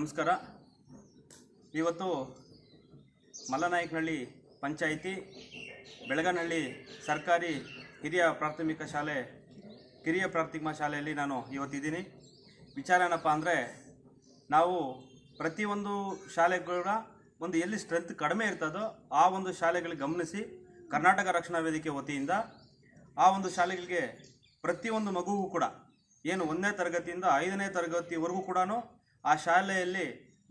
ನಮಸ್ಕಾರ. ಇವತ್ತು ಮಲ್ಲನಾಯಕನಹಳ್ಳಿ ಪಂಚಾಯಿತಿ, ಬೆಳಗನಹಳ್ಳಿ ಸರ್ಕಾರಿ ಹಿರಿಯ ಪ್ರಾಥಮಿಕ ಶಾಲೆ, ಕಿರಿಯ ಪ್ರಾಥಮಿಕ ಶಾಲೆಯಲ್ಲಿ ನಾನು ಇವತ್ತಿದ್ದೀನಿ. ವಿಚಾರ ಏನಪ್ಪ ಅಂದರೆ, ನಾವು ಪ್ರತಿಯೊಂದು ಶಾಲೆಗಳ ಒಂದು ಎಲ್ಲಿ ಸ್ಟ್ರೆಂತ್ ಕಡಿಮೆ ಇರ್ತದೋ ಆ ಒಂದು ಶಾಲೆಗಳಿಗೆ ಗಮನಿಸಿ ಕರ್ನಾಟಕ ರಕ್ಷಣಾ ವೇದಿಕೆ ವತಿಯಿಂದ ಆ ಒಂದು ಶಾಲೆಗಳಿಗೆ ಪ್ರತಿಯೊಂದು ಮಗುವು ಕೂಡ, ಏನು ಒಂದನೇ ತರಗತಿಯಿಂದ ಐದನೇ ತರಗತಿವರೆಗೂ ಕೂಡ ಆ ಶಾಲೆಯಲ್ಲಿ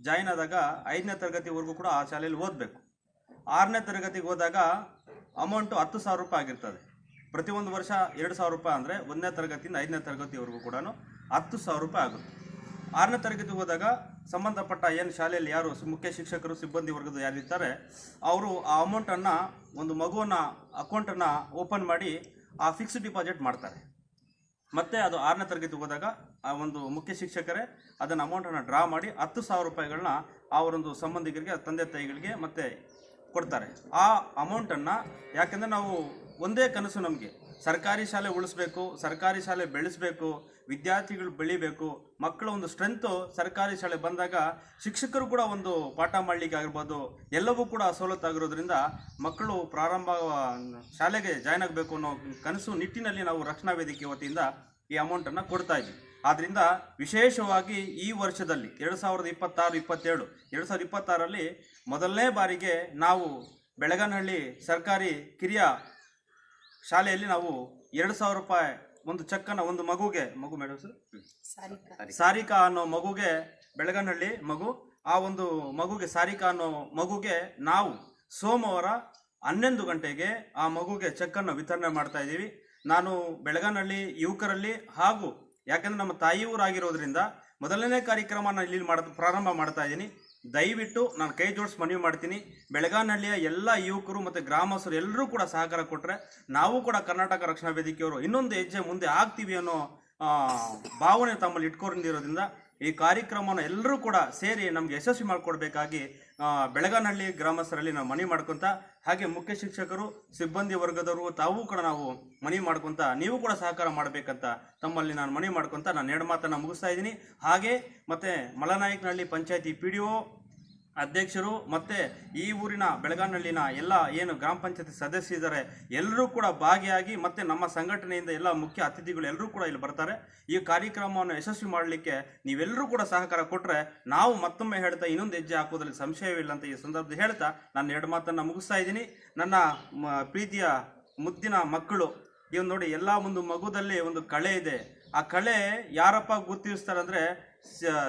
ಜಾಯ್ನ್ ಆದಾಗ ಐದನೇ ತರಗತಿವರೆಗೂ ಕೂಡ ಆ ಶಾಲೆಯಲ್ಲಿ ಓದಬೇಕು. ಆರನೇ ತರಗತಿಗೆ ಹೋದಾಗ ಅಮೌಂಟು ಹತ್ತು ಸಾವಿರ ರೂಪಾಯಿ ಆಗಿರ್ತದೆ. ಪ್ರತಿಯೊಂದು ವರ್ಷ ಎರಡು ಸಾವಿರ ರೂಪಾಯಿ ಅಂದರೆ ಒಂದನೇ ತರಗತಿಯಿಂದ ಐದನೇ ತರಗತಿವರೆಗೂ ಕೂಡ ಹತ್ತು ಸಾವಿರ ರೂಪಾಯಿ ಆಗುತ್ತೆ. ಆರನೇ ತರಗತಿಗೆ ಹೋದಾಗ ಸಂಬಂಧಪಟ್ಟ ಏನು ಶಾಲೆಯಲ್ಲಿ ಯಾರು ಮುಖ್ಯ ಶಿಕ್ಷಕರು, ಸಿಬ್ಬಂದಿ ವರ್ಗದ ಯಾರಿರ್ತಾರೆ ಅವರು ಆ ಅಮೌಂಟನ್ನು ಒಂದು ಮಗುವನ್ನು ಅಕೌಂಟನ್ನು ಓಪನ್ ಮಾಡಿ ಆ ಫಿಕ್ಸ್ಡ್ ಡಿಪಾಸಿಟ್ ಮಾಡ್ತಾರೆ. ಮತ್ತೆ ಅದು ಆರನೇ ತರಗತಿ ಹೋದಾಗ ಆ ಒಂದು ಮುಖ್ಯ ಶಿಕ್ಷಕರೇ ಅದನ್ನು ಅಮೌಂಟನ್ನು ಡ್ರಾ ಮಾಡಿ ಹತ್ತು ಸಾವಿರ ರೂಪಾಯಿಗಳನ್ನ ಅವರೊಂದು ಸಂಬಂಧಿಕರಿಗೆ, ತಂದೆ ತಾಯಿಗಳಿಗೆ ಮತ್ತೆ ಕೊಡ್ತಾರೆ. ಆ ಅಮೌಂಟನ್ನು ಯಾಕೆಂದರೆ ನಾವು ಒಂದೇ ಕನಸು ನಮಗೆ. ಸರ್ಕಾರಿ ಶಾಲೆ ಉಳಿಸ್ಬೇಕು, ಸರ್ಕಾರಿ ಶಾಲೆ ಬೆಳೆಸಬೇಕು, ವಿದ್ಯಾರ್ಥಿಗಳು ಬೆಳಿಬೇಕು, ಮಕ್ಕಳ ಒಂದು ಸ್ಟ್ರೆಂತು ಸರ್ಕಾರಿ ಶಾಲೆ ಬಂದಾಗ ಶಿಕ್ಷಕರು ಕೂಡ ಒಂದು ಪಾಠ ಮಾಡಲಿಕ್ಕೆ ಆಗಿರ್ಬೋದು, ಎಲ್ಲವೂ ಕೂಡ ಸವಲತ್ತಾಗಿರೋದ್ರಿಂದ ಮಕ್ಕಳು ಪ್ರಾರಂಭ, ಶಾಲೆಗೆ ಜಾಯ್ನ್ ಆಗಬೇಕು ಅನ್ನೋ ಕನಸು ನಿಟ್ಟಿನಲ್ಲಿ ನಾವು ರಕ್ಷಣಾ ವೇದಿಕೆ ವತಿಯಿಂದ ಈ ಅಮೌಂಟನ್ನು ಕೊಡ್ತಾ ಇದ್ವಿ. ಆದ್ದರಿಂದ ವಿಶೇಷವಾಗಿ ಈ ವರ್ಷದಲ್ಲಿ ಎರಡು ಸಾವಿರದ ಇಪ್ಪತ್ತಾರು, ಇಪ್ಪತ್ತೇಳು, ಎರಡು ಸಾವಿರದ ಇಪ್ಪತ್ತಾರರಲ್ಲಿ ಮೊದಲನೇ ಬಾರಿಗೆ ನಾವು ಬೆಳಗನಹಳ್ಳಿ ಸರ್ಕಾರಿ ಕಿರಿಯ ಶಾಲೆಯಲ್ಲಿ ನಾವು ಎರಡು ಸಾವಿರ ರೂಪಾಯಿ ಒಂದು ಚೆಕ್ಕನ್ನು ಒಂದು ಮಗುಗೆ ಮಗು ಮೇಡಮ್ ಸರ್? ಸಾರಿಕಾ. ಅನ್ನೋ ಮಗುಗೆ ಬೆಳಗನಹಳ್ಳಿ ಮಗು ಆ ಒಂದು ಮಗುಗೆ ಸಾರಿಕಾ ಅನ್ನೋ ಮಗುಗೆ ನಾವು ಸೋಮವಾರ ಹನ್ನೊಂದು ಗಂಟೆಗೆ ಆ ಮಗುಗೆ ಚೆಕ್ಕನ್ನು ವಿತರಣೆ ಮಾಡ್ತಾ ಇದ್ದೀವಿ. ನಾನು ಬೆಳಗನಹಳ್ಳಿ ಯುವಕರಲ್ಲಿ ಹಾಗೂ ಯಾಕಂದ್ರೆ ನಮ್ಮ ತಾಯಿಯವರಾಗಿರೋದ್ರಿಂದ ಮೊದಲನೇ ಕಾರ್ಯಕ್ರಮ ನಾನು ಇಲ್ಲಿ ಮಾಡ ಪ್ರಾರಂಭ ಮಾಡ್ತಾ ಇದ್ದೀನಿ. ದಯವಿಟ್ಟು ನಾನು ಕೈ ಜೋಡಿಸಿ ಮನವಿ ಮಾಡ್ತೀನಿ. ಬೆಳಗಾನಹಳ್ಳಿಯ ಎಲ್ಲ ಯುವಕರು ಮತ್ತು ಗ್ರಾಮಸ್ಥರು ಎಲ್ಲರೂ ಕೂಡ ಸಹಕಾರ ಕೊಟ್ಟರೆ ನಾವು ಕೂಡ ಕರ್ನಾಟಕ ರಕ್ಷಣಾ ವೇದಿಕೆಯವರು ಇನ್ನೊಂದು ಹೆಜ್ಜೆ ಮುಂದೆ ಆಗ್ತೀವಿ ಅನ್ನೋ ಭಾವನೆ ತಮ್ಮಲ್ಲಿ ಇಟ್ಕೊಂಡಿರೋದ್ರಿಂದ ಈ ಕಾರ್ಯಕ್ರಮವನ್ನು ಎಲ್ಲರೂ ಕೂಡ ಸೇರಿ ನಮಗೆ ಯಶಸ್ವಿ ಮಾಡಿಕೊಡ್ಬೇಕಾಗಿ ಬೆಳಗನಹಳ್ಳಿ ಗ್ರಾಮಸ್ಥರಲ್ಲಿ ನಾವು ಮನವಿ ಮಾಡ್ಕೊತ, ಹಾಗೆ ಮುಖ್ಯ ಶಿಕ್ಷಕರು, ಸಿಬ್ಬಂದಿ ವರ್ಗದವರು ತಾವೂ ಕೂಡ ನಾವು ಮನವಿ ಮಾಡ್ಕೊತ, ನೀವು ಕೂಡ ಸಹಕಾರ ಮಾಡಬೇಕಂತ ತಮ್ಮಲ್ಲಿ ನಾನು ಮನವಿ ಮಾಡ್ಕೊತ ನಾನು ಎರಡು ಮಾತನ್ನು ಮುಗಿಸ್ತಾ ಇದ್ದೀನಿ. ಹಾಗೆ ಮತ್ತು ಮಲನಾಯಕನಹಳ್ಳಿ ಪಂಚಾಯತಿ ಪಿ ಡಿ ಒ ಅಧ್ಯಕ್ಷರು ಮತ್ತೆ ಈ ಊರಿನ ಬೆಳಗಾನಹಳ್ಳಿನ ಎಲ್ಲ ಏನು ಗ್ರಾಮ ಪಂಚಾಯತಿ ಸದಸ್ಯರಿದ್ದಾರೆ ಎಲ್ಲರೂ ಕೂಡ ಭಾಗಿಯಾಗಿ ಮತ್ತೆ ನಮ್ಮ ಸಂಘಟನೆಯಿಂದ ಎಲ್ಲ ಮುಖ್ಯ ಅತಿಥಿಗಳು ಎಲ್ಲರೂ ಕೂಡ ಇಲ್ಲಿ ಬರ್ತಾರೆ. ಈ ಕಾರ್ಯಕ್ರಮವನ್ನು ಯಶಸ್ವಿ ಮಾಡಲಿಕ್ಕೆ ನೀವೆಲ್ಲರೂ ಕೂಡ ಸಹಕಾರ ಕೊಟ್ಟರೆ ನಾವು ಮತ್ತೊಮ್ಮೆ ಹೇಳ್ತಾ ಇನ್ನೊಂದು ಹೆಜ್ಜೆ ಹಾಕೋದ್ರಲ್ಲಿ ಸಂಶಯವಿಲ್ಲ ಅಂತ ಈ ಸಂದರ್ಭದಲ್ಲಿ ಹೇಳ್ತಾ ನಾನು ಎರಡು ಮಾತನ್ನು ಮುಗಿಸ್ತಾ ಇದ್ದೀನಿ. ನನ್ನ ಪ್ರೀತಿಯ ಮುದ್ದಿನ ಮಕ್ಕಳು ಇವ್ ನೋಡಿ ಎಲ್ಲ ಒಂದು ಮಗುದಲ್ಲಿ ಒಂದು ಕಳೆ ಇದೆ. ಆ ಕಳೆ ಯಾರಪ್ಪ ಗುರುತಿಸ್ತಾರೆ ಅಂದರೆ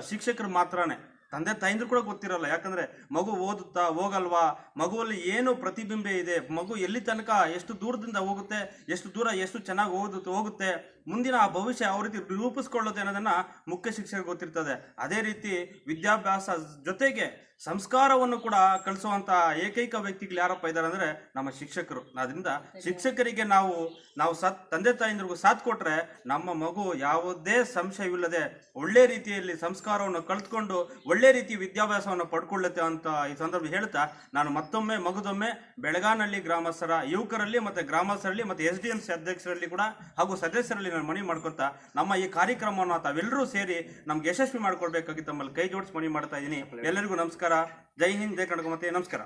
ಶಿಕ್ಷಕರು ಮಾತ್ರನೇ. ತಂದೆ ತಾಯಿಂದ್ರು ಕೂಡ ಗೊತ್ತಿರಲ್ಲ. ಯಾಕಂದ್ರೆ ಮಗು ಓದುತ್ತಾ ಹೋಗಲ್ವಾ? ಮಗುವಲ್ಲಿ ಏನು ಪ್ರತಿಬಿಂಬ ಇದೆ? ಮಗು ಎಲ್ಲಿ ತನಕ ಎಷ್ಟು ದೂರದಿಂದ ಹೋಗುತ್ತೆ? ಎಷ್ಟು ದೂರ ಎಷ್ಟು ಚೆನ್ನಾಗಿ ಓದುತ್ತೆ ಹೋಗುತ್ತೆ? ಮುಂದಿನ ಆ ಭವಿಷ್ಯ ಯಾವ ರೀತಿ ರೂಪಿಸ್ಕೊಳ್ಳುತ್ತೆ ಅನ್ನೋದನ್ನ ಮುಖ್ಯ ಶಿಕ್ಷಕರಿಗೆ ಗೊತ್ತಿರ್ತದೆ. ಅದೇ ರೀತಿ ವಿದ್ಯಾಭ್ಯಾಸ ಜೊತೆಗೆ ಸಂಸ್ಕಾರವನ್ನು ಕೂಡ ಕಲಿಸುವಂತ ಏಕೈಕ ವ್ಯಕ್ತಿಗಳು ಯಾರಪ್ಪ ಇದ್ದಾರೆ ಅಂದ್ರೆ ನಮ್ಮ ಶಿಕ್ಷಕರು. ಅದರಿಂದ ಶಿಕ್ಷಕರಿಗೆ ನಾವು ನಾವು ಸತ್ ತಂದೆ ತಾಯಿಂದ್ರಿಗೂ ಸಾಥ್ ಕೊಟ್ರೆ ನಮ್ಮ ಮಗು ಯಾವುದೇ ಸಂಶಯವಿಲ್ಲದೆ ಒಳ್ಳೆ ರೀತಿಯಲ್ಲಿ ಸಂಸ್ಕಾರವನ್ನು ಕಲ್ತ್ಕೊಂಡು ಒಳ್ಳೆ ರೀತಿ ವಿದ್ಯಾಭ್ಯಾಸವನ್ನು ಪಡ್ಕೊಳ್ಳುತ್ತೆ ಅಂತ ಈ ಸಂದರ್ಭ ಹೇಳ್ತಾ ನಾನು ಮತ್ತೊಮ್ಮೆ ಮಗದೊಮ್ಮೆ ಬೆಳಗಾನಹಳ್ಳಿ ಗ್ರಾಮಸ್ಥರ ಯುವಕರಲ್ಲಿ ಮತ್ತೆ ಗ್ರಾಮಸ್ಥರಲ್ಲಿ ಮತ್ತೆ ಎಸ್ ಡಿ ಎಂ ಸಿ ಅಧ್ಯಕ್ಷರಲ್ಲಿ ಕೂಡ ಹಾಗೂ ಸದಸ್ಯರಲ್ಲಿ ನಾನು ಮನವಿ ಮಾಡ್ಕೊತಾ ನಮ್ಮ ಈ ಕಾರ್ಯಕ್ರಮವನ್ನು ತಾವೆಲ್ಲರೂ ಸೇರಿ ನಮ್ಗೆ ಯಶಸ್ವಿ ಮಾಡ್ಕೊಳ್ಬೇಕಾಗಿ ತಮ್ಮಲ್ಲಿ ಕೈ ಜೋಡಿಸಿ ಮನವಿ ಮಾಡ್ತಾ ಇದ್ದೀನಿ. ಎಲ್ಲರಿಗೂ ನಮಸ್ಕಾರ. ಜೈ ಹಿಂದ್ ಜೈ ಕರ್ನಾಟಕ ಮತ್ತೆ ನಮಸ್ಕಾರ.